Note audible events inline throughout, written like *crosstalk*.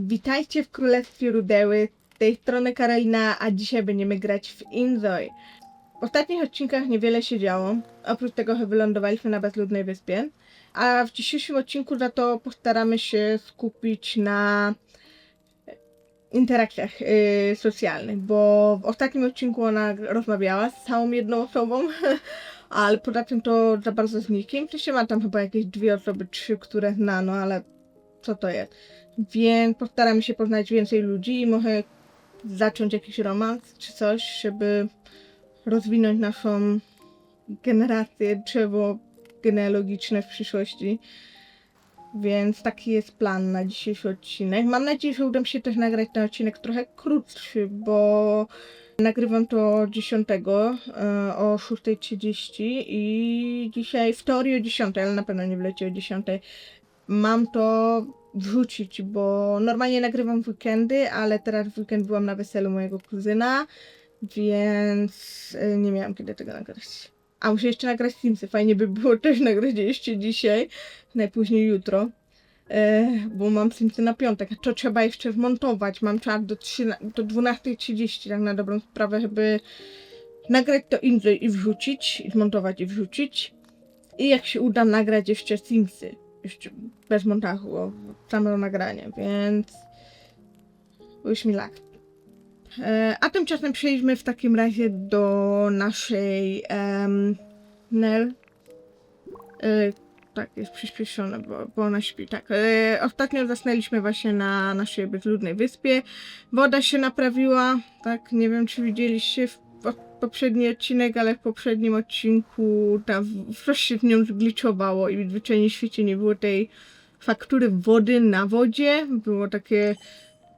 Witajcie w Królestwie Rudeły. Z tej strony Karolina, a dzisiaj będziemy grać w Inzoi. W ostatnich odcinkach niewiele się działo. Oprócz tego, że wylądowaliśmy na bezludnej wyspie. A w dzisiejszym odcinku za to postaramy się skupić na interakcjach yy, socjalnych, bo w ostatnim odcinku ona rozmawiała z całą jedną osobą, *laughs* ale poza tym to za bardzo z nikim. Przecież ma tam chyba jakieś dwie osoby, trzy, które zna, no ale co to jest? Więc postaramy się poznać więcej ludzi i może zacząć jakiś romans czy coś, żeby rozwinąć naszą generację, drzewo genealogiczne w przyszłości. Więc taki jest plan na dzisiejszy odcinek. Mam nadzieję, że uda mi się też nagrać ten odcinek trochę krótszy, bo nagrywam to 10 e, o 6.30 i dzisiaj w teorii o 10, ale na pewno nie wleci o 10. Mam to wrzucić, bo normalnie nagrywam w weekendy, ale teraz w weekend byłam na weselu mojego kuzyna, więc e, nie miałam kiedy tego nagrać. A muszę jeszcze nagrać Simsy. Fajnie by było też nagrać jeszcze dzisiaj, najpóźniej jutro. E, bo mam Simsy na piątek, to trzeba jeszcze zmontować. Mam czas do, 13 do 12.30, tak na dobrą sprawę, żeby nagrać to indziej i wrzucić, i zmontować i wrzucić. I jak się uda nagrać jeszcze Simsy, bez montażu, o, samo nagranie, więc me luck. E, A tymczasem przejdźmy w takim razie do naszej um, Nel. E, tak, jest przyspieszone, bo, bo ona śpi. Tak. E, ostatnio zasnęliśmy właśnie na naszej bezludnej wyspie. Woda się naprawiła. Tak, nie wiem czy widzieliście w, poprzedni odcinek, ale w poprzednim odcinku ta w- coś się z nią zgliczowało i zwyczajnie w świecie nie było tej faktury wody na wodzie. Było takie.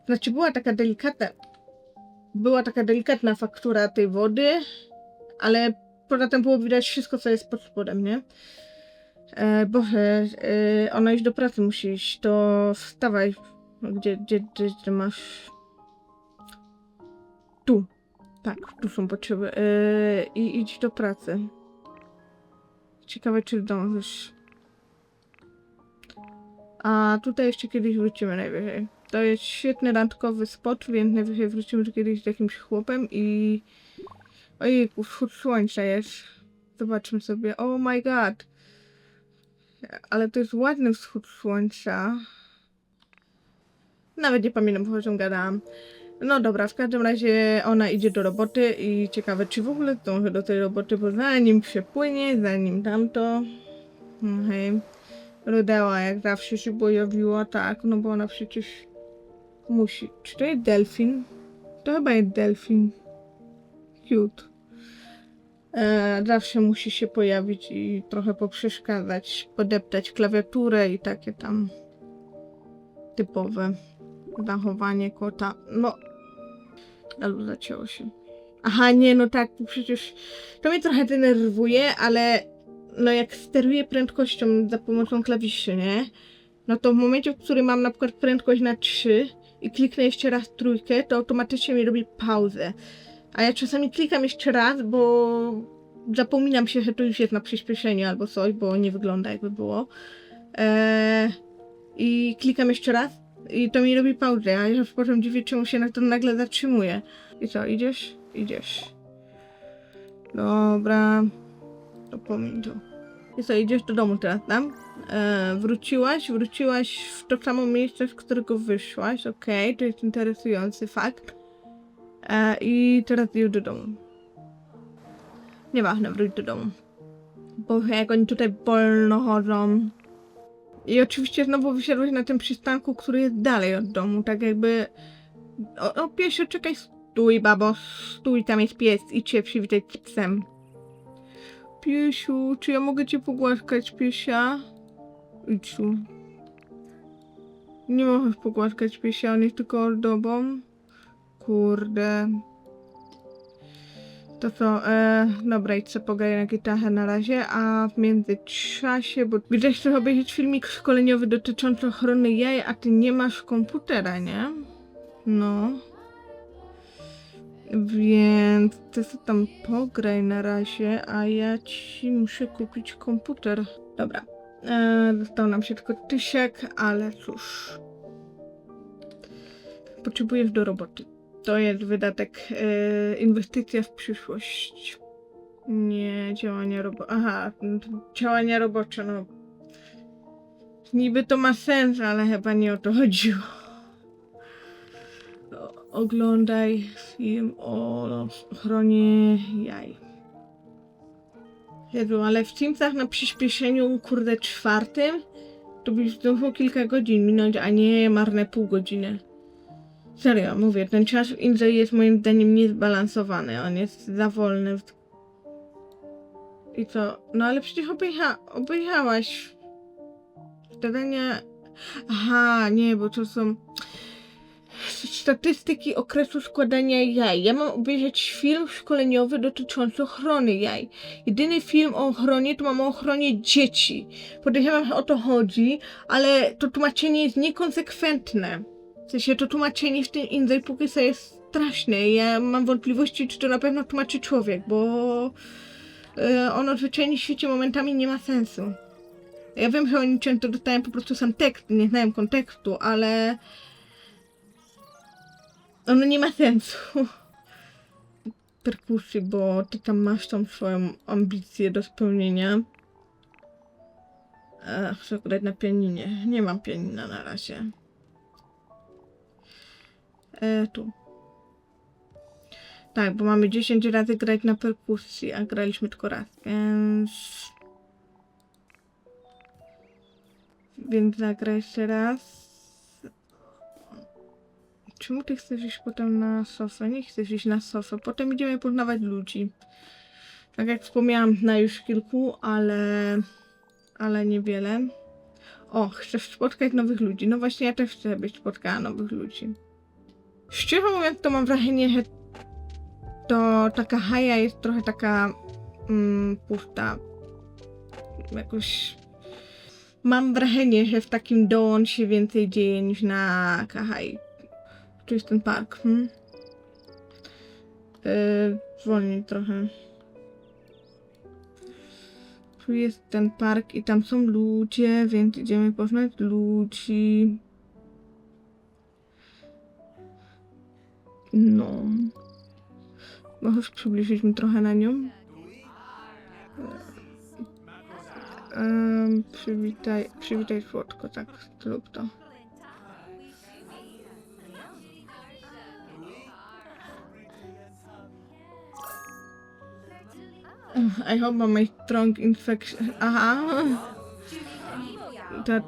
Znaczy była taka delikatna była taka delikatna faktura tej wody, ale poza tym było widać wszystko, co jest pod spodem, nie? E, e, ona iść do pracy musi iść, to wstawaj. Gdzie, gdzie, gdzie, gdzie masz? Tu. Tak, tu są potrzeby. E, I idź do pracy. Ciekawe, czy zdążysz. A tutaj jeszcze kiedyś wrócimy najwyżej. To jest świetny randkowy spot, więc najwyżej wrócimy tu kiedyś z jakimś chłopem i... Ojejku, wschód słońca jest. Zobaczmy sobie. Oh my god. Ale to jest ładny wschód słońca. Nawet nie pamiętam, o czym gadałam. No dobra, w każdym razie ona idzie do roboty i ciekawe, czy w ogóle zdąży do tej roboty, bo zanim przepłynie, zanim tamto... Okej. Rudeła jak zawsze się pojawiła, tak, no bo ona przecież musi. Czy to jest delfin? To chyba jest delfin. Cute. E, zawsze musi się pojawić i trochę poprzeszkadzać, podeptać klawiaturę i takie tam typowe zachowanie kota. No, albo zacięło się. Aha, nie, no tak, przecież to mnie trochę denerwuje, ale no jak steruję prędkością za pomocą klawiszy, nie? No to w momencie, w którym mam na przykład prędkość na 3 i kliknę jeszcze raz trójkę, to automatycznie mi robi pauzę. A ja czasami klikam jeszcze raz, bo zapominam się, że to już jest na przyspieszeniu albo coś, bo nie wygląda jakby było. Eee, I klikam jeszcze raz i to mi robi pauzę, a ja potem dziwię, czemu się na to nagle zatrzymuje. I co, idziesz? Idziesz. Dobra. To pomiń. I co, idziesz do domu teraz, tam? E, wróciłaś, wróciłaś w to samo miejsce, z którego wyszłaś, okej, to jest interesujący fakt. E, I teraz już do domu. Nieważne, wróć do domu. Bo jak oni tutaj wolno chodzą. I oczywiście znowu wysiadłeś na tym przystanku, który jest dalej od domu, tak jakby... O, o czekaj, stój, babo, stój, tam jest pies, idź się przywitać z psem. Piesiu, czy ja mogę cię pogłaskać, piesia? Idź tu. Nie możesz pogłaskać piesia, on jest tylko ozdobą. Kurde. To co, e, dobra, idź sobie pograj na gitarze na razie, a w międzyczasie, bo widzę, chcesz obejrzeć filmik szkoleniowy dotyczący ochrony jaj, a ty nie masz komputera, nie? No. Więc ty sobie tam pograj na razie, a ja ci muszę kupić komputer. Dobra. E, został nam się tylko tysiek, ale cóż. potrzebujesz do roboty. To jest wydatek, e, inwestycja w przyszłość. Nie działania robocze. Aha, no działania robocze, no. Niby to ma sens, ale chyba nie o to chodziło. O- Oglądaj film o ochronie jaj. Jezu, ale w Simsach na przyspieszeniu, kurde, czwartym to byś zdążył kilka godzin minąć, a nie marne pół godziny. Serio, mówię, ten czas w Indze jest moim zdaniem niezbalansowany, on jest za wolny. I co? No ale przecież obejcha obejrzałaś zadania... Aha, nie, bo to są statystyki okresu składania jaj. Ja mam obejrzeć film szkoleniowy dotyczący ochrony jaj. Jedyny film o ochronie to mam o ochronie dzieci. Podejrzewam, że o to chodzi, ale to tłumaczenie jest niekonsekwentne. W sensie to tłumaczenie w tym Indie póki co jest straszne. Ja mam wątpliwości, czy to na pewno tłumaczy człowiek, bo e, ono w zwyczajnym świecie momentami nie ma sensu. Ja wiem, że oni często dostają po prostu sam tekst, nie znają kontekstu, ale ono nie ma sensu. *laughs* Perkusji, bo ty tam masz tą swoją ambicję do spełnienia. E, chcę na pianinie. Nie mam pianina na razie. E, tu. Tak, bo mamy 10 razy grać na perkusji, a graliśmy tylko raz, więc... Więc zagraj jeszcze raz. Czemu ty chcesz iść potem na sofę? Nie chcesz iść na sofę. Potem idziemy poznawać ludzi. Tak jak wspomniałam, na już kilku, ale... ale niewiele. O, chcesz spotkać nowych ludzi. No właśnie, ja też chcę, być spotkała nowych ludzi. Szczerze mówiąc, to mam wrażenie, że to taka haja jest trochę taka mm, pusta. Jakoś mam wrażenie, że w takim Dawn się więcej dzieje niż na Kahai. Tu jest ten park. Hmm? Yy, zwolnij trochę. Tu jest ten park i tam są ludzie, więc idziemy poznać ludzi. No. Możesz przybliżyć mi trochę na nią? Um, przywitaj, przywitaj słodko, tak, lub to. I hope my strong infection. Aha. Ta,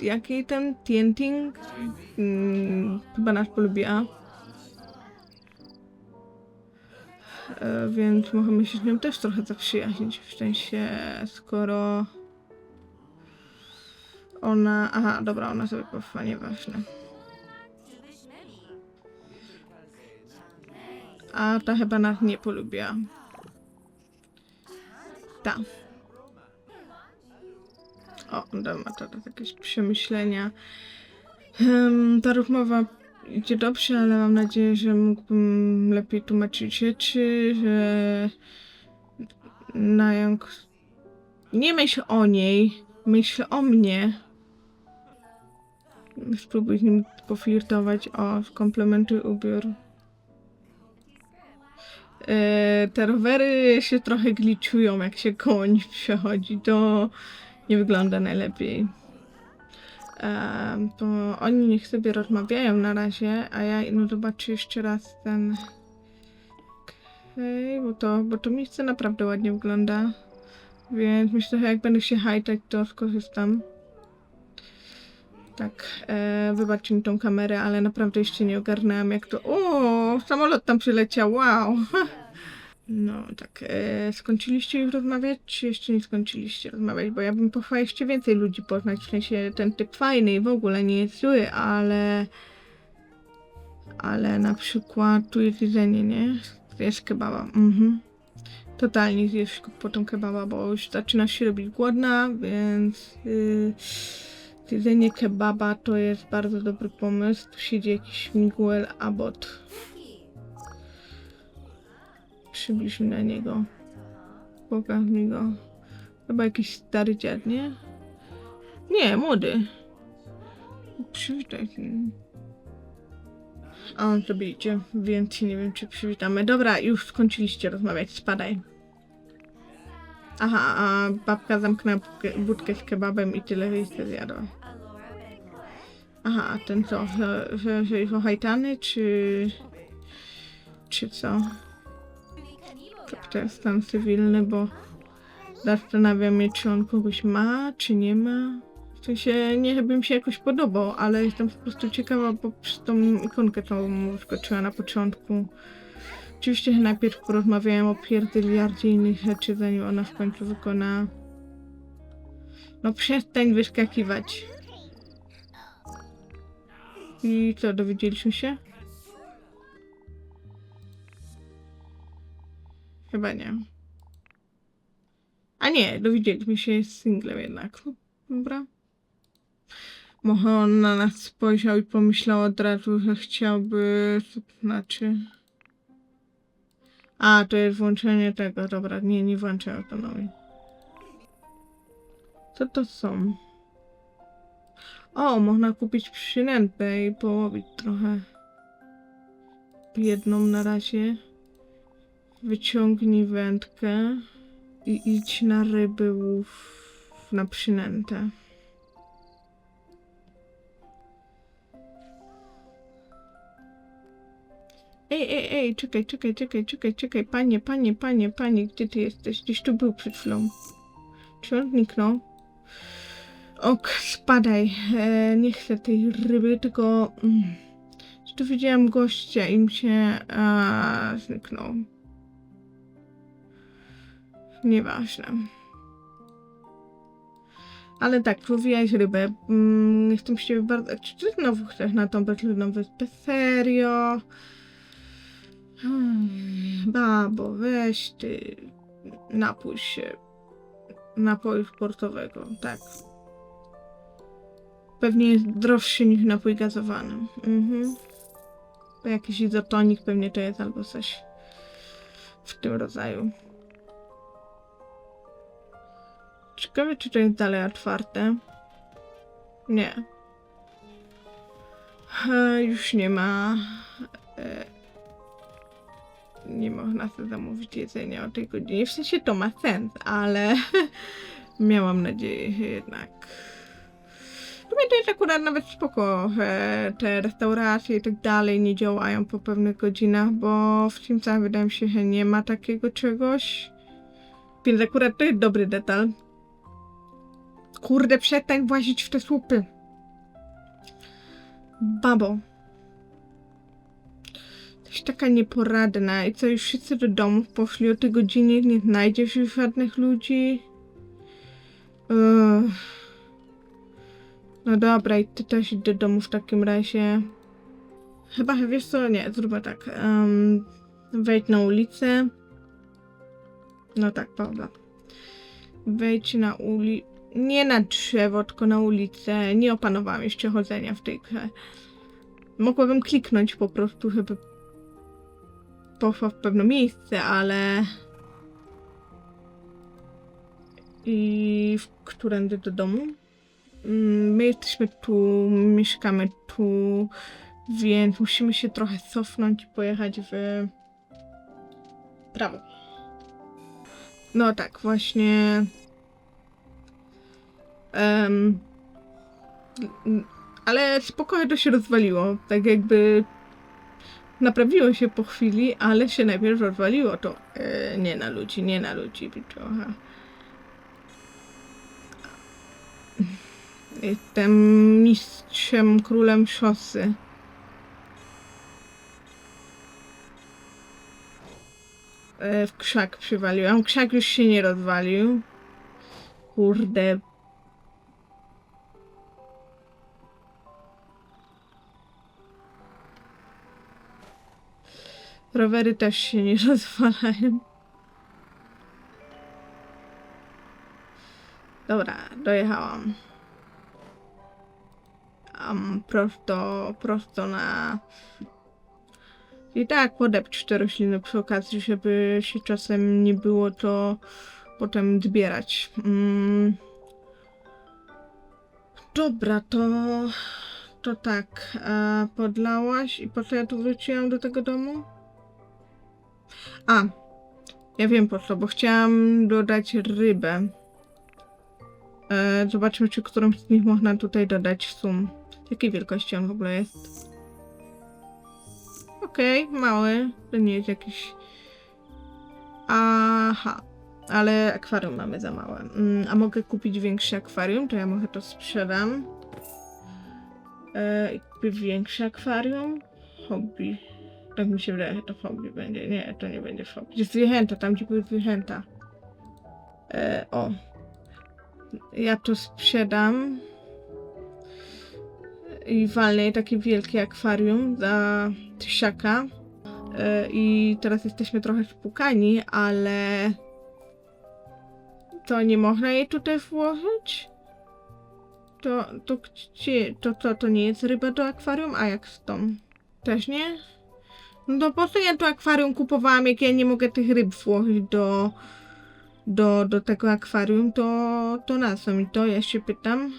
jaki ten Tienting? Hmm, chyba nas polubiła. Więc możemy się z nią też trochę zaprzyjaźnić. W sensie, skoro ona. Aha, dobra, ona sobie poszła, nieważne. A ta chyba nas nie polubiła. Ta. O, ona ma teraz jakieś przemyślenia. Um, ta rozmowa idzie dobrze, ale mam nadzieję, że mógłbym lepiej tłumaczyć rzeczy, że Najong... Nie myśl o niej, myśl o mnie. Spróbuj z nim poflirtować. O, skomplementuj ubiór. E, te rowery się trochę gliczują, jak się koń przechodzi. To nie wygląda najlepiej. To oni niech sobie rozmawiają na razie, a ja no zobaczę jeszcze raz ten. Okej, bo to, bo to miejsce naprawdę ładnie wygląda. Więc myślę, że jak będę się hajtać, to skorzystam. Tak, e, wybaczcie mi tą kamerę, ale naprawdę jeszcze nie ogarnęłam jak to... O, samolot tam przyleciał, wow! *laughs* No, tak, e, skończyliście już rozmawiać, czy jeszcze nie skończyliście rozmawiać? Bo ja bym pochwała jeszcze więcej ludzi poznać, w sensie ten typ fajny i w ogóle nie jest zły, ale... Ale na przykład tu jest jedzenie, nie? Jest kebaba, mhm. Totalnie zjesz potem kebaba, bo już zaczyna się robić głodna, więc... Yy... Jedzenie kebaba to jest bardzo dobry pomysł. Tu siedzi jakiś Miguel Abbott. Przybliż mi na niego. Pokaż mi go. Chyba jakiś stary dziad, nie? Nie, młody. Przywitaj się. A on sobie idzie, więc nie wiem, czy przywitamy. Dobra, już skończyliście rozmawiać, spadaj. Aha, a babka zamknęła budkę- z kebabem i tyle i się zjadła. Aha, a ten co, że, że, że czy... czy co? To, to jest stan cywilny, bo zastanawiam się, czy on kogoś ma, czy nie ma. W sensie, nie bym się jakoś podobał, ale jestem po prostu ciekawa, bo przez tą ikonkę tą wyskoczyła na początku. Oczywiście najpierw porozmawiałem o pierdyliardzie innych rzeczy, zanim ona w końcu wykona. No przestań wyskakiwać. I co, dowiedzieliśmy się? Chyba nie. A nie, dowiedzieliśmy się, jest singlem jednak. Dobra. Może on na nas spojrzał i pomyślał od razu, że chciałby. Znaczy? A, to jest włączenie tego, dobra, nie, nie włączę autonomii. Co to są? O, można kupić przynętę i połowić trochę. Jedną na razie. Wyciągnij wędkę i idź na ryby łów na przynętę. Ej, ej, ej, czekaj, czekaj, czekaj, czekaj, czekaj, panie, panie, panie, panie, gdzie ty jesteś? Gdzieś tu był przed chwilą. Czy on zniknął? Ok, spadaj. E, nie chcę tej ryby, tylko... Mm, tu widziałem gościa i mi się... A, zniknął. Nieważne. Ale tak, próbowałeś rybę. Mm, jestem ciebie bardzo... Czy znowu chcesz na tą bezludną wyspę? Serio? Hmm, babo, weź ty. Napój się. Napoju sportowego, tak. Pewnie jest droższy niż napój gazowany. Mhm. Jakiś izotonik pewnie to jest albo coś w tym rodzaju. Ciekawe, czy to jest dalej otwarte. Nie. E, już nie ma. E, nie można sobie zamówić jedzenia o tej godzinie. W sensie to ma sens, ale *laughs* miałam nadzieję, jednak. W sumie to jest akurat nawet spoko, że te restauracje i tak dalej nie działają po pewnych godzinach, bo w Simsach wydaje mi się, że nie ma takiego czegoś. Więc akurat to jest dobry detal. Kurde, przestań włazić w te słupy. Babo. Jesteś taka nieporadna i co, już wszyscy do domów poszli o tej godzinie, nie znajdziesz już żadnych ludzi? Ugh. No dobra, i ty też idź do domu w takim razie. Chyba, wiesz co, nie, zróbmy tak. Um, wejdź na ulicę. No tak, Paula. Wejdź na ulicę. Nie na drzewo, tylko na ulicę. Nie opanowałam jeszcze chodzenia w tej grze. Mogłabym kliknąć po prostu, żeby poszła w pewne miejsce, ale... I w którędy do domu? Mm, My jesteśmy tu, mieszkamy tu, więc musimy się trochę cofnąć i pojechać w prawo. No tak, właśnie. Em, m, ale spokojnie to się rozwaliło. Tak jakby naprawiło się po chwili, ale się najpierw rozwaliło to. E, nie na ludzi, nie na ludzi, trochę. Jestem mistrzem, królem szosy. E, w krzak przywaliłam. Krzak już się nie rozwalił. Kurde. Rowery też się nie *laughs* rozwalają. Dobra, dojechałam. Um, prosto, prosto na... I tak podepcz te rośliny przy okazji, żeby się czasem nie było to potem zbierać. Mm. Dobra, to to tak, podlałaś i po co ja tu wróciłam do tego domu? A, ja wiem po co, bo chciałam dodać rybę. E, zobaczmy, czy którąś z nich można tutaj dodać sum. Jakiej wielkości on w ogóle jest? Okej, mały. To nie jest jakiś... Aha. Ale akwarium mamy za małe. Mm, a mogę kupić większe akwarium? To ja może to sprzedam. E, kupię większe akwarium. Hobby. Tak mi się wydaje, że to hobby będzie. Nie, to nie będzie hobby. Jest zwierzęta, tam gdzie były zwierzęta. E, o. Ja to sprzedam. I walnę takie wielkie akwarium za tysiaka. E, I teraz jesteśmy trochę spukani, ale to nie można jej tutaj włożyć? To, to gdzie, to, to, to nie jest ryba do akwarium, a jak z tą? Też nie? No po co ja to akwarium kupowałam, jak ja nie mogę tych ryb włożyć do, do, do tego akwarium, to, to na co mi to? Ja się pytam.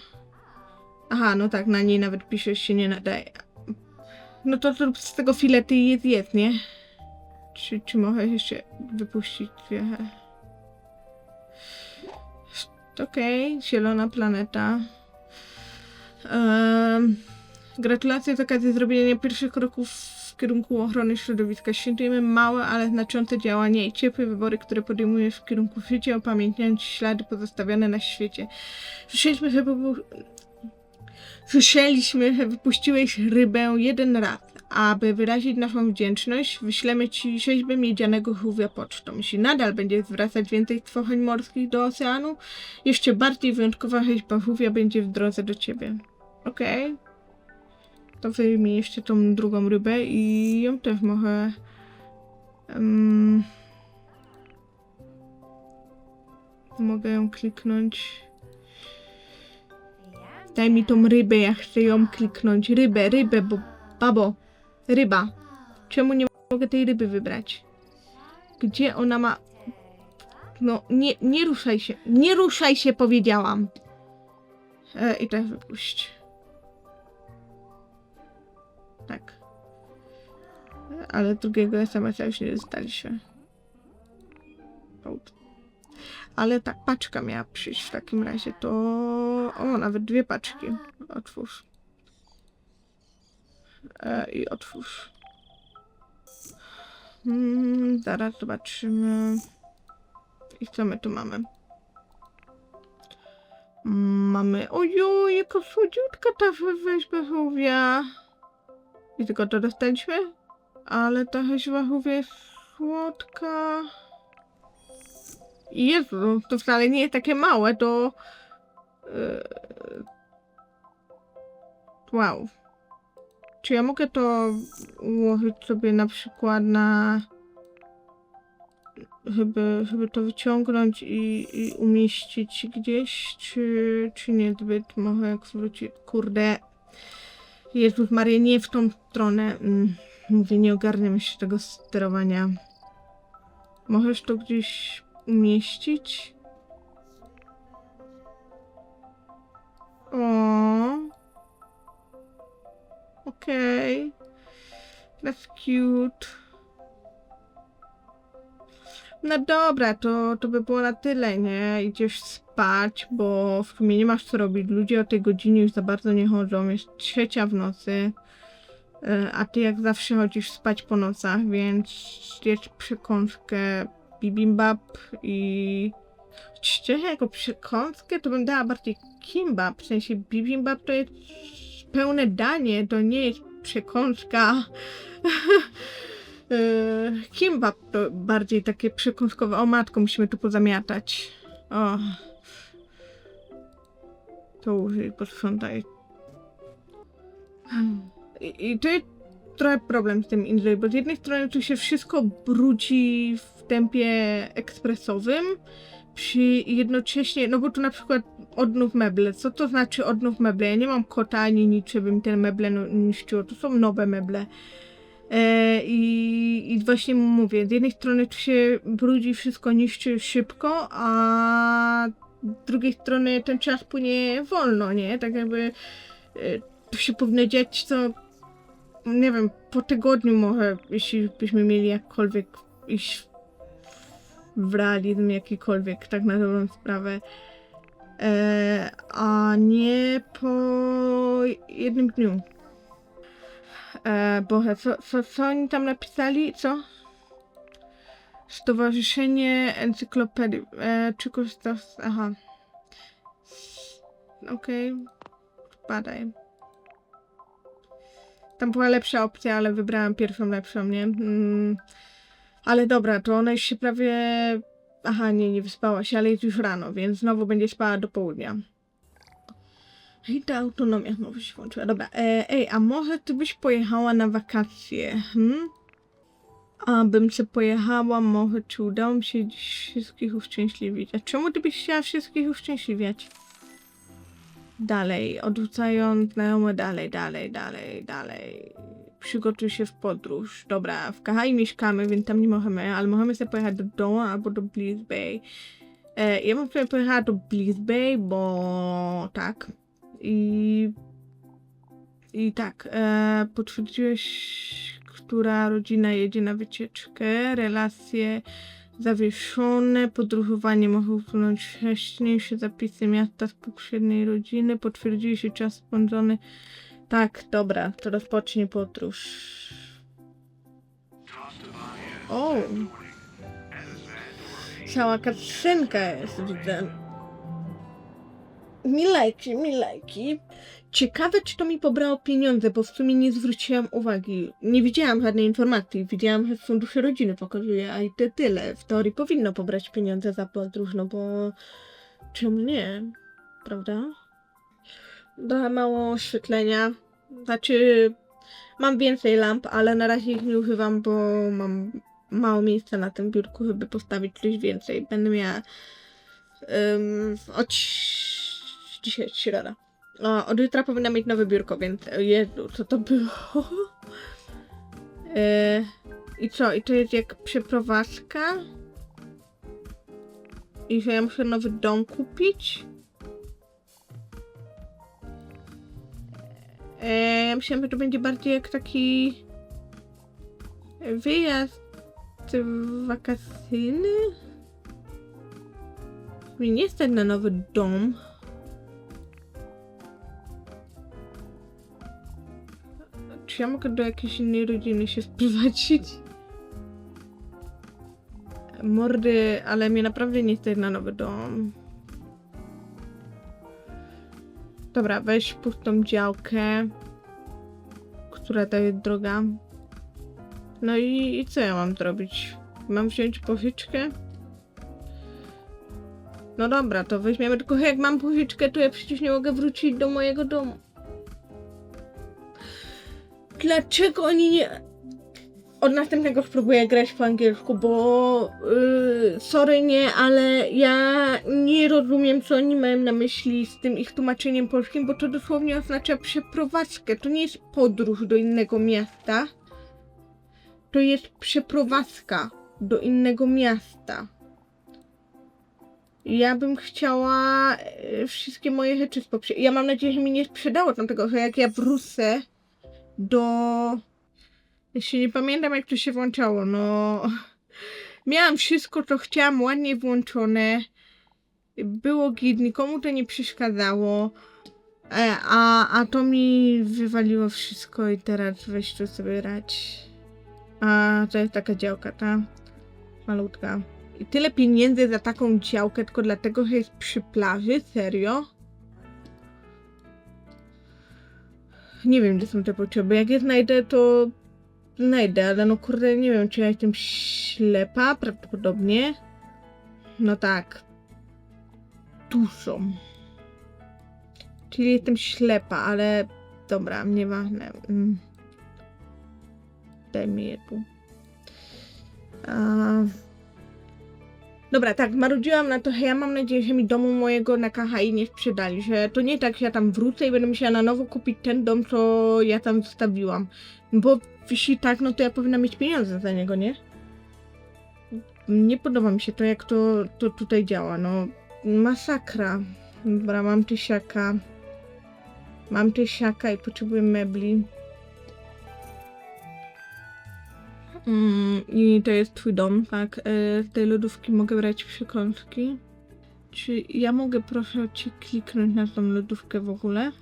Aha, no tak, na niej nawet pisze, się nie nadaje. No to zrób z tego filety i je zjedz, nie? Czy, czy mogę jeszcze wypuścić dwie? Okej, zielona planeta. Em, gratulacje z okazji zrobienia pierwszych kroków w kierunku ochrony środowiska. Świętujemy małe, ale znaczące działania i ciepłe wybory, które podejmujesz w kierunku życia, upamiętniając ślady pozostawione na świecie. Słyszeliśmy, że Słyszeliśmy, że wypuściłeś rybę jeden raz. Aby wyrazić naszą wdzięczność, wyślemy ci rzeźbę miedzianego żółwia pocztą. Jeśli nadal będzie zwracać więcej stworzeń morskich do oceanu, jeszcze bardziej wyjątkowa rzeźba żółwia będzie w drodze do ciebie. Okej. To jeszcze tą drugą rybę i ją też mogę... em, mogę ją kliknąć. Daj mi tą rybę, ja chcę ją kliknąć. Rybę, rybę, bo... Babo, ryba. Czemu nie mogę tej ryby wybrać? Gdzie ona ma... No, nie, nie ruszaj się. Nie ruszaj się, powiedziałam. E, I tak wypuść. Tak. Ale drugiego SMS-a już nie dostaliśmy. Hołd. Ale tak, paczka miała przyjść w takim razie, to... O, nawet dwie paczki. Otwórz. E, I otwórz. Mm, zaraz zobaczymy. I co my tu mamy? Mamy... Ojoj, jaka słodziutka ta rzeźba żółwia. I tylko to dostaliśmy? Ale ta żółwia jest słodka. Jezu, to wcale nie jest takie małe, to... Yy... Wow. Czy ja mogę to ułożyć sobie na przykład na... Żeby, żeby to wyciągnąć i, i umieścić gdzieś, czy, czy nie zbyt? Może jak wróci... Kurde. Jezus Maria, nie w tą stronę. Mm, Mówię, nie ogarniam się tego sterowania. Możesz to gdzieś umieścić? O. Okej. That's cute. No dobra, to, to by było na tyle, nie? Idziesz spać, bo w sumie nie masz co robić. Ludzie o tej godzinie już za bardzo nie chodzą. Jest trzecia w nocy. E, A ty jak zawsze chodzisz spać po nocach, więc jedz przekąskę bibimbap i... Szczerze, jako przekąskę to bym dała bardziej kimbap. W sensie bibimbap to jest pełne danie, to nie jest przekąska. *laughs* E, kimbap to bardziej takie przekąskowe. O matko, musimy tu pozamiatać. O. To posprzątaj. I, I to jest trochę problem z tym Inlay, bo z jednej strony tu się wszystko brudzi w tempie ekspresowym, przy jednocześnie, no bo tu na przykład odnów meble. Co to znaczy odnów meble? Ja nie mam kota ani nic, żebym te meble niszczyło. To są nowe meble. E, i, I właśnie mówię, z jednej strony tu się brudzi, wszystko niszczy szybko, a z drugiej strony ten czas płynie wolno, nie? Tak jakby e, to się powinno dziać co, nie wiem, po tygodniu może, jeśli byśmy mieli jakkolwiek iść w realizm jakikolwiek, tak na dobrą sprawę. E, a nie po jednym dniu. E, Boże, co, co, co oni tam napisali? Co? Stowarzyszenie Encyklopedii. E, czy korzystasz? Aha. Okej. Badaj. Tam była lepsza opcja, ale wybrałam pierwszą lepszą, nie? Mm. Ale dobra, to ona już się prawie... Aha, nie, nie wyspała się, ale jest już rano, więc znowu będzie spała do południa. I ta autonomia znowu się włączyła. Dobra, e, ej, a może ty byś pojechała na wakacje, hmm? Abym się pojechała, może czy udało mi się wszystkich uszczęśliwić. A czemu ty byś chciała wszystkich uszczęśliwiać? Dalej, odrzucając znajome, dalej, dalej, dalej, dalej. Przygotuj się w podróż. Dobra, w Kahai mieszkamy, więc tam nie możemy, ale możemy sobie pojechać do domu albo do Bliss Bay. E, ja bym sobie pojechała do Bliss Bay, bo tak. I... I tak, e, potwierdziłeś, która rodzina jedzie na wycieczkę, relacje zawieszone, podróżowanie może usunąć wcześniejsze zapisy miasta z poprzedniej rodziny, potwierdziłeś się czas spędzony. Tak, dobra, to rozpocznie podróż. O! Cała katrzenka jest, widzę. Milejki, milejki. Ciekawe, czy to mi pobrało pieniądze, bo w sumie nie zwróciłam uwagi. Nie widziałam żadnej informacji. Widziałam, że fundusze rodziny pokazuje, a i to tyle. W teorii powinno pobrać pieniądze za podróż, no bo czemu nie? Prawda? Trochę mało oświetlenia. Znaczy, mam więcej lamp, ale na razie ich nie używam, bo mam mało miejsca na tym biurku, żeby postawić coś więcej. Będę miała um, dzisiaj jest środa. O, od jutra powinna mieć nowe biurko, więc Jezu, co to było? *laughs* E, I co? I to jest jak przeprowadzka? I że ja muszę nowy dom kupić? E, ja myślałam, że to będzie bardziej jak taki wyjazd wakacyjny. Mnie nie stać na nowy dom. Czy ja mogę do jakiejś innej rodziny się sprowadzić? Mordy, ale mnie naprawdę nie stać na nowy dom. Dobra, weź pustą działkę, która to jest droga. No i, i co ja mam zrobić? Mam wziąć pożyczkę? No dobra, to weźmiemy, tylko jak mam pożyczkę, to ja przecież nie mogę wrócić do mojego domu. Dlaczego oni nie... Od następnego spróbuję grać po angielsku, bo yy, sorry nie, ale ja nie rozumiem co oni mają na myśli z tym ich tłumaczeniem polskim, bo to dosłownie oznacza przeprowadzkę. To nie jest podróż do innego miasta. To jest przeprowadzka do innego miasta. Ja bym chciała e, wszystkie moje rzeczy spoprzeć. Ja mam nadzieję, że mi nie sprzedało tamtego, że jak ja wrócę do... Jeśli nie pamiętam jak to się włączało, no... Miałam wszystko, co chciałam, ładnie włączone. Było git, nikomu to nie przeszkadzało. E, a, a to mi wywaliło wszystko i teraz weź to sobie rać. A to jest taka działka, ta malutka. I tyle pieniędzy za taką działkę tylko dlatego, że jest przy plaży? Serio? Nie wiem, gdzie są te potrzeby. Jak je znajdę, to znajdę, ale no kurde, nie wiem, czy ja jestem ślepa? Prawdopodobnie. No tak. Tu. Czyli jestem ślepa, ale dobra, nieważne. Mm. Daj mi je tu. A... Dobra, tak, marudziłam na to, że ja mam nadzieję, że mi domu mojego na KHI nie sprzedali, że to nie tak, że ja tam wrócę i będę musiała na nowo kupić ten dom, co ja tam zostawiłam. Bo jeśli tak, no to ja powinna mieć pieniądze za niego, nie? Nie podoba mi się to, jak to, to tutaj działa, no. Masakra. Dobra, mam tysiaka. Mam tysiaka i potrzebuję mebli. Mm, I to jest twój dom, tak? E, Z tej lodówki mogę brać przekąski. Czy ja mogę proszę cię kliknąć na tą lodówkę w ogóle?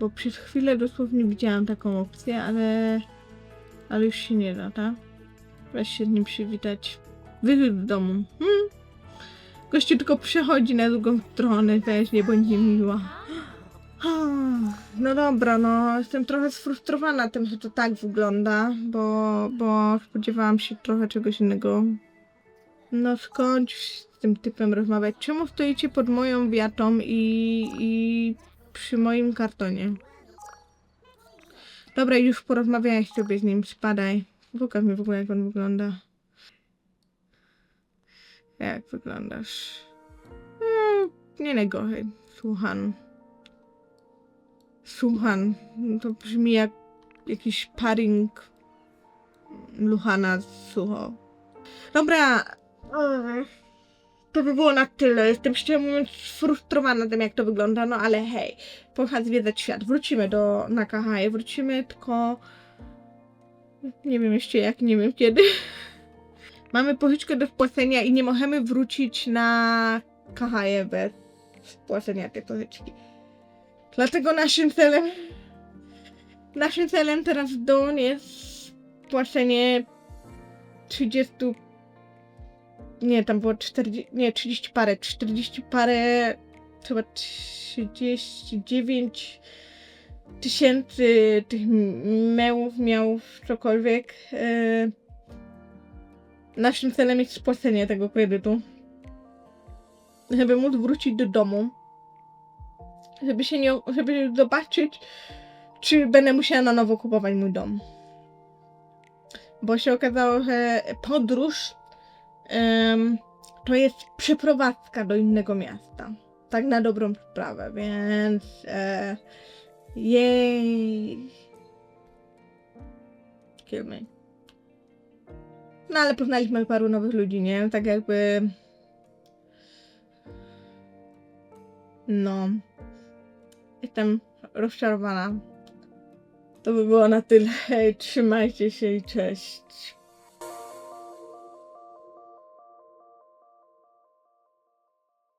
Bo przez chwilę dosłownie widziałam taką opcję, ale... Ale już się nie da, tak? Weź się z nim przywitać. Wychodź do domu. Hmm. Gościu tylko przechodzi na drugą stronę, też nie bądź miła. No dobra, no jestem trochę sfrustrowana tym, że to tak wygląda, bo, bo spodziewałam się trochę czegoś innego. No skończ z tym typem rozmawiać. Czemu stoicie pod moją wiatą i, i przy moim kartonie? Dobra, już porozmawiałeś sobie z nim, spadaj. Pokaż mi w ogóle jak on wygląda. Jak wyglądasz? Hmm, nie najgorzej. Słucham. Słucham. To brzmi jak jakiś paring Luchana z Sucho. Dobra. To by było na tyle. Jestem szczerze mówiąc sfrustrowana tym, jak to wygląda, no ale hej, pojechać zwiedzać świat. Wrócimy do Nakahaje, wrócimy tylko... Nie wiem jeszcze jak, nie wiem kiedy. *laughs* Mamy pożyczkę do spłacenia i nie możemy wrócić na Kahaję bez spłacenia tej pożyczki. Dlatego naszym celem naszym celem teraz w jest spłacenie 30 nie, tam było 40, nie, 30 parę, 40 parę, chyba 39 tysięcy tych mełów, miałów, cokolwiek. Yy, naszym celem jest spłacenie tego kredytu. Żeby móc wrócić do domu. Żeby się nie, żeby zobaczyć, czy będę musiała na nowo kupować mój dom. Bo się okazało, że podróż em, to jest przeprowadzka do innego miasta. Tak na dobrą sprawę, więc e, jej. Kill me. No ale poznaliśmy paru nowych ludzi, nie? Tak jakby. No. Jestem rozczarowana. To by było na tyle. *laughs* Trzymajcie się i cześć.